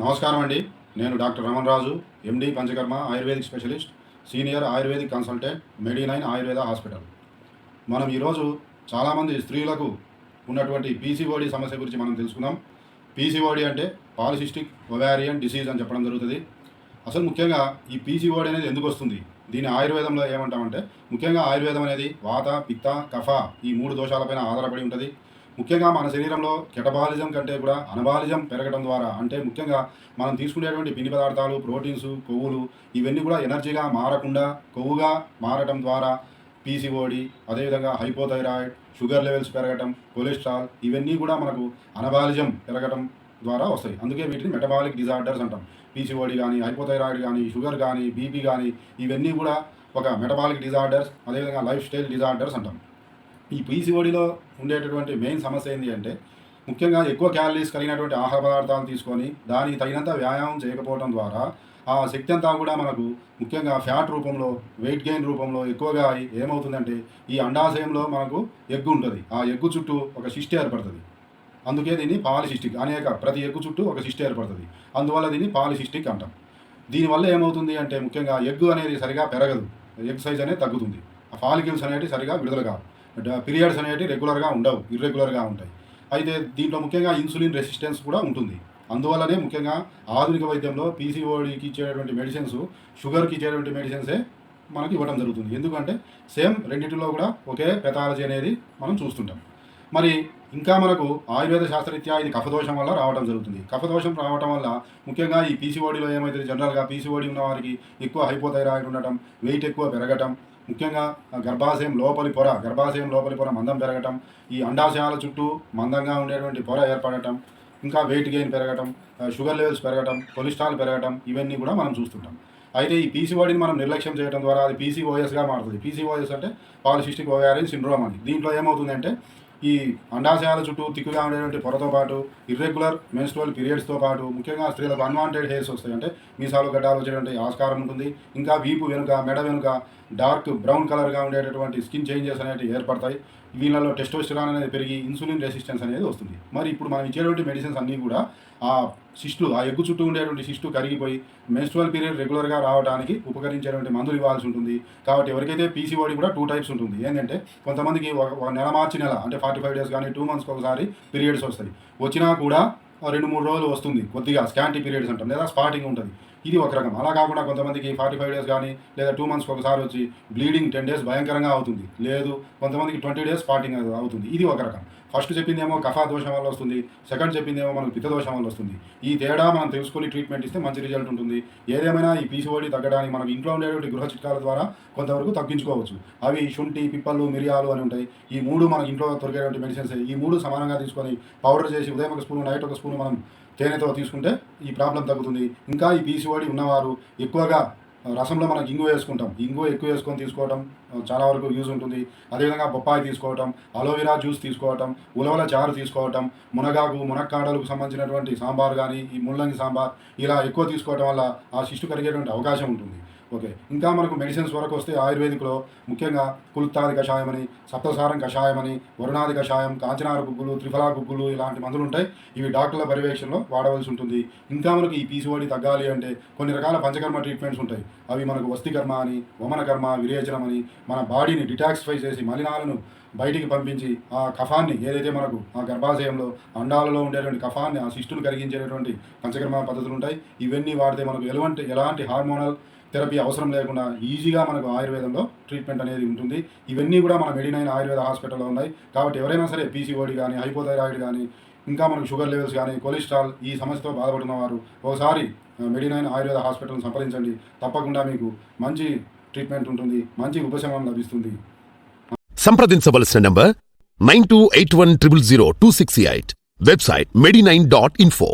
నమస్కారం అండి నేను doctor Raman Raju MD panchakarma ayurvedic specialist senior ayurvedic consultant Medinine Ayurveda hospital. మనం ఈరోజు చాలామంది స్త్రీలకు ఉన్నటువంటి పీసీఓడి సమస్య గురించి మనం తెలుసుకుందాం. పీసీఓడి అంటే పాలిసిస్టిక్ ఒవారియన్ డిసీజ్ అని చెప్పడం జరుగుతుంది. అసలు ముఖ్యంగా ఈ పీసీఓడి అనేది ఎందుకు వస్తుంది? దీని ఆయుర్వేదంలో ఏమంటామంటే ముఖ్యంగా ఆయుర్వేదం అనేది వాత పిత్త కఫ ఈ మూడు దోషాలపైన ఆధారపడి ఉంటుంది. ముఖ్యంగా మన శరీరంలో కెటబాలిజం కంటే కూడా అనబాలిజం పెరగడం ద్వారా అంటే ముఖ్యంగా మనం తీసుకునేటువంటి పిండి పదార్థాలు ప్రోటీన్స్ కొవ్వులు ఇవన్నీ కూడా ఎనర్జీగా మారకుండా కొవ్వుగా మారడం ద్వారా పీసీఓడి అదేవిధంగా హైపోథైరాయిడ్ షుగర్ లెవెల్స్ పెరగటం కొలెస్ట్రాల్ ఇవన్నీ కూడా మనకు అనబాలిజం పెరగటం ద్వారా వస్తాయి. అందుకే వీటిని మెటబాలిక్ డిజార్డర్స్ అంటాం. పీసీఓడి కానీ హైపోథైరాయిడ్ కానీ షుగర్ కానీ బీపీ కానీ ఇవన్నీ కూడా ఒక మెటబాలిక్ డిజార్డర్స్ అదేవిధంగా లైఫ్ స్టైల్ డిజార్డర్స్ అంటాం. ఈ పీసీఓడిలో ఉండేటటువంటి మెయిన్ సమస్య ఏంటి అంటే ముఖ్యంగా ఎక్కువ క్యాలరీస్ కలిగినటువంటి ఆహార పదార్థాలు తీసుకొని దానికి తగినంత వ్యాయామం చేయకపోవడం ద్వారా ఆ శక్తి అంతా కూడా మనకు ముఖ్యంగా ఫ్యాట్ రూపంలో వెయిట్ గెయిన్ రూపంలో ఎక్కువగా ఏమవుతుందంటే ఈ అండాశయంలో మనకు ఎగ్గు ఉంటుంది. ఆ ఎగ్గు చుట్టూ ఒక శిష్టి ఏర్పడుతుంది. అందుకే దీన్ని పాలిసిస్టిక్ అనేక ప్రతి ఎగ్గు చుట్టూ ఒక శిష్టి ఏర్పడుతుంది. అందువల్ల దీన్ని పాలిసిస్టిక్ అంటాం. దీనివల్ల ఏమవుతుంది అంటే ముఖ్యంగా ఎగ్గు అనేది సరిగా పెరగదు. ఎగ్ సైజ్ అనేది తగ్గుతుంది. ఆ ఫాలిక్యూల్స్ అనేవి సరిగా విడుదల కావు. పీరియడ్స్ అనేవి రెగ్యులర్గా ఉండవు ఇర్రెగ్యులర్గా ఉంటాయి. అయితే దీంట్లో ముఖ్యంగా ఇన్సులిన్ రెసిస్టెన్స్ కూడా ఉంటుంది. అందువల్లనే ముఖ్యంగా ఆధునిక వైద్యంలో పీసీఓడికి ఇచ్చేటువంటి మెడిసిన్స్ షుగర్కి ఇచ్చేటువంటి మెడిసిన్సే మనకి ఇవ్వడం జరుగుతుంది. ఎందుకంటే సేమ్ రెండింటిలో కూడా ఒకే పెథాలజీ అనేది మనం చూస్తుంటాం. మరి ఇంకా మనకు ఆయుర్వేద శాస్త్రరీత్యా ఇది కఫదోషం వల్ల రావడం జరుగుతుంది. కఫదోషం రావడం వల్ల ముఖ్యంగా ఈ పీసీఓడిలో ఏమైతే జనరల్గా పీసీఓడి ఉన్న వారికి ఎక్కువ హైపోథైరాయిడ్ ఉండటం వెయిట్ ఎక్కువ పెరగటం ముఖ్యంగా గర్భాశయం లోపలి పొర గర్భాశయం లోపలి పొర మందం పెరగటం ఈ అండాశయాల చుట్టూ మందంగా ఉండేటువంటి పొర ఏర్పడటం ఇంకా వెయిట్ గెయిన్ పెరగటం షుగర్ లెవెల్స్ పెరగటం కొలెస్ట్రాల్ పెరగటం ఇవన్నీ కూడా మనం చూస్తుంటాం. అయితే ఈ పీసీఓడిని మనం నిర్లక్ష్యం చేయడం ద్వారా అది పీసీఓఎస్గా మారుతుంది. పీసీఓఎస్ అంటే పాలిసిస్టిక్ ఓవారియన్ సిండ్రోమ్ అని. దీంట్లో ఏమవుతుందంటే ఈ అండాశయాల చుట్టూ తిక్కుగా ఉండేటువంటి పొరతో పాటు ఇర్రెగ్యులర్ మెన్స్ట్రువల్ పీరియడ్స్తో పాటు ముఖ్యంగా స్త్రీలకు అన్వాంటెడ్ హెయిర్స్ వస్తాయి. అంటే మీసాలు గడ్డాలు వచ్చేటువంటి ఆస్కారం ఉంటుంది. ఇంకా వీపు వెనుక మెడ వెనుక డార్క్ బ్రౌన్ కలర్గా ఉండేటటువంటి స్కిన్ చేంజెస్ అనేవి ఏర్పడతాయి. వీళ్ళలో టెస్టోస్టిరాన్ అనేది పెరిగి ఇన్సులిన్ రెసిస్టెన్స్ అనేది వస్తుంది. మరి ఇప్పుడు మనం ఇచ్చేటువంటి మెడిసిన్స్ అన్నీ కూడా ఆ శిష్టు ఆ ఎగ్గు చుట్టూ ఉండేటువంటి శిష్టు కరిగిపోయి మెన్స్ట్రువల్ పీరియడ్ రెగ్యులర్గా రావడానికి ఉపకరించేటువంటి మందులు ఇవ్వాల్సి ఉంటుంది. కాబట్టి ఎవరికైతే పీసీఓడి కూడా టూ టైప్స్ ఉంటుంది. ఏంటంటే కొంతమందికి ఒక ఒక నెల మార్చి నెల అంటే ఫార్టీ ఫైవ్ డేస్ కానీ టూ మంత్స్కి ఒకసారి పీరియడ్స్ వస్తాయి. వచ్చినా కూడా రెండు మూడు రోజులు వస్తుంది. కొద్దిగా స్కాంటీ పీరియడ్స్ అంటాం లేదా స్పాటింగ్ ఉంటుంది. ఇది ఒక రకం. అలా కాకుండా కొంతమందికి ఫార్టీ ఫైవ్ డేస్ కానీ లేదా టూ మంత్స్కి ఒకసారి వచ్చి బ్లీడింగ్ టెన్ డేస్ భయంకరంగా అవుతుంది. లేదు కొంతమందికి ట్వంటీ డేస్ స్పాటింగ్ అవుతుంది. ఇది ఒక రకం. ఫస్ట్ చెప్పిందేమో కఫా దోషం వల్ల వస్తుంది. సెకండ్ చెప్పిందేమో మనకు పిత్త దోషం వల్ల వస్తుంది. ఈ తేడా మనం తెలుసుకొని ట్రీట్మెంట్ ఇస్తే మంచి రిజల్ట్ ఉంటుంది. ఏదేమైనా ఈ పీసీఓడి తగ్గడానికి మనం ఇంట్లో ఉండేటువంటి గృహ చిట్కాల ద్వారా కొంతవరకు తగ్గించుకోవచ్చు. అవి శుంఠి పిప్పలు మిరియాలు అని ఉంటాయి. ఈ మూడు మన ఇంట్లో దొరికేటువంటి మెడిసిన్స్. ఈ మూడు సమానంగా తీసుకొని పౌడర్ చేసి ఉదయం ఒక స్పూన్ నైట్ ఒక స్పూన్ మనం తేనెతో తీసుకుంటే ఈ ప్రాబ్లం తగ్గుతుంది. ఇంకా ఈ పీసీఓడి ఉన్నవారు ఎక్కువగా రసంలో మనం ఇంగు వేసుకుంటాం. ఇంగు ఎక్కువ వేసుకొని తీసుకోవడం చాలా వరకు యూజ్ ఉంటుంది. అదేవిధంగా బొప్పాయి తీసుకోవటం అలోవెరా జ్యూస్ తీసుకోవటం ఉలవల చారు తీసుకోవటం మునగాకు మునక్కాడలకు సంబంధించినటువంటి సాంబార్ కానీ ఈ ముల్లంగి సాంబార్ ఇలా ఎక్కువ తీసుకోవటం వల్ల ఆ శిష్టు కరిగేటువంటి అవకాశం ఉంటుంది. ఓకే. ఇంకా మనకు మెడిసిన్స్ వరకు వస్తే ఆయుర్వేదిక్లో ముఖ్యంగా కుల్తాది కషాయమని సప్తసారం కషాయమని వరుణాది కషాయం కాంచనార గుగ్గులు త్రిఫలా గుగ్గులు ఇలాంటి మందులు ఉంటాయి. ఇవి డాక్టర్ల పర్యవేక్షణలో వాడవలసి ఉంటుంది. ఇంకా మనకు ఈ పీసీఓడి తగ్గాలి అంటే కొన్ని రకాల పంచకర్మ ట్రీట్మెంట్స్ ఉంటాయి. అవి మనకు వస్తికర్మ అని వమనకర్మ విరేచనం అని మన బాడీని డిటాక్సిఫై చేసి మలినాలను బయటికి పంపించి ఆ కఫాన్ని ఏదైతే మనకు ఆ గర్భాశయంలో అండాలలో ఉండేటువంటి కఫాన్ని ఆ శిష్టును కరిగించేటటువంటి పంచకర్మ పద్ధతులు ఉంటాయి. ఇవన్నీ వాడితే మనకు ఎలాంటి ఎలాంటి హార్మోనల్ థెరపీ అవసరం లేకుండా ఈజీగా మనకు ఆయుర్వేదంలో ట్రీట్మెంట్ అనేది ఉంటుంది. ఇవన్నీ కూడా మన మెడినైన్ ఆయుర్వేద హాస్పిటల్లో ఉన్నాయి. కాబట్టి ఎవరైనా సరే పీసీఓడి కానీ హైపోథైరాయిడ్ కానీ ఇంకా మనకు షుగర్ లెవెల్స్ కానీ కొలెస్ట్రాల్ ఈ సమస్యతో బాధపడుతున్న వారు ఒకసారి మెడినైన్ ఆయుర్వేద హాస్పిటల్ని సంప్రదించండి. తప్పకుండా మీకు మంచి ట్రీట్మెంట్ ఉంటుంది. మంచి ఉపశమనం లభిస్తుంది. సంప్రదించవలసిన number nine two eight one triple zero two six eight. Website Medinine dot info.